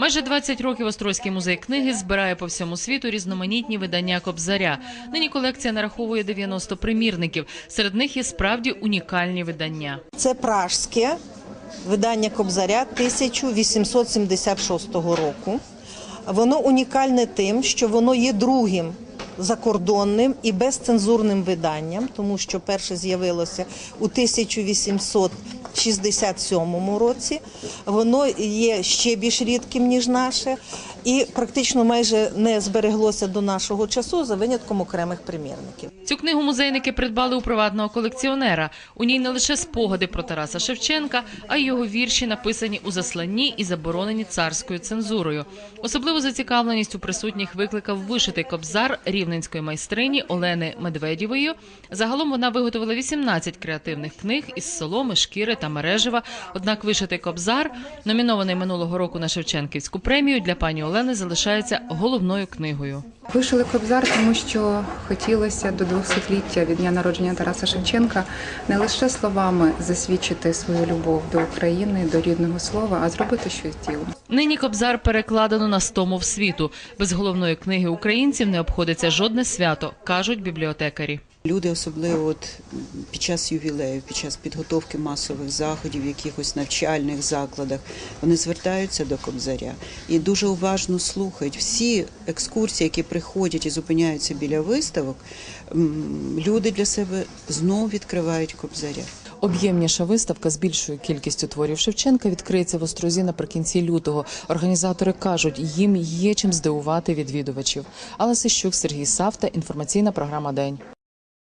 Майже 20 років Острозький музей книги збирає по всьому світу різноманітні видання Кобзаря. Нині колекція нараховує 90 примірників. Серед них є справді унікальні видання. Це пражське видання Кобзаря 1876 року. Воно унікальне тим, що воно є другим закордонним і безцензурним виданням, тому що перше з'явилося у 1867 році. Воно є ще більш рідким, ніж наше, і практично майже не збереглося до нашого часу за винятком окремих примірників. Цю книгу музейники придбали у приватного колекціонера. У ній не лише спогади про Тараса Шевченка, а й його вірші написані у засланні і заборонені царською цензурою. Особливу зацікавленість у присутніх викликав вишитий кобзар рівненської майстрині Олени Медведєвої. Загалом вона виготовила 18 креативних книг із соломи, шкіри та мережева. Однак вишитий кобзар, номінований минулого року на Шевченківську премію, для пані Олени залишається головною книгою. Вишили кобзар, тому що хотілося до 200-ліття від дня народження Тараса Шевченка не лише словами засвідчити свою любов до України, до рідного слова, а зробити щось ділом. Нині Кобзар перекладено на 100 мов світу. Без головної книги українців не обходиться жодне свято, кажуть бібліотекарі. Люди, особливо от під час ювілею, під час підготовки масових заходів, якихось навчальних закладах, вони звертаються до кобзаря і дуже уважно слухають всі екскурсії, які приходять і зупиняються біля виставок. Люди для себе знов відкривають кобзаря. Об'ємніша виставка з більшою кількістю творів Шевченка відкриється в Острозі наприкінці лютого. Організатори кажуть, їм є чим здивувати відвідувачів. Алла Сищук, Сергій Савта, інформаційна програма День.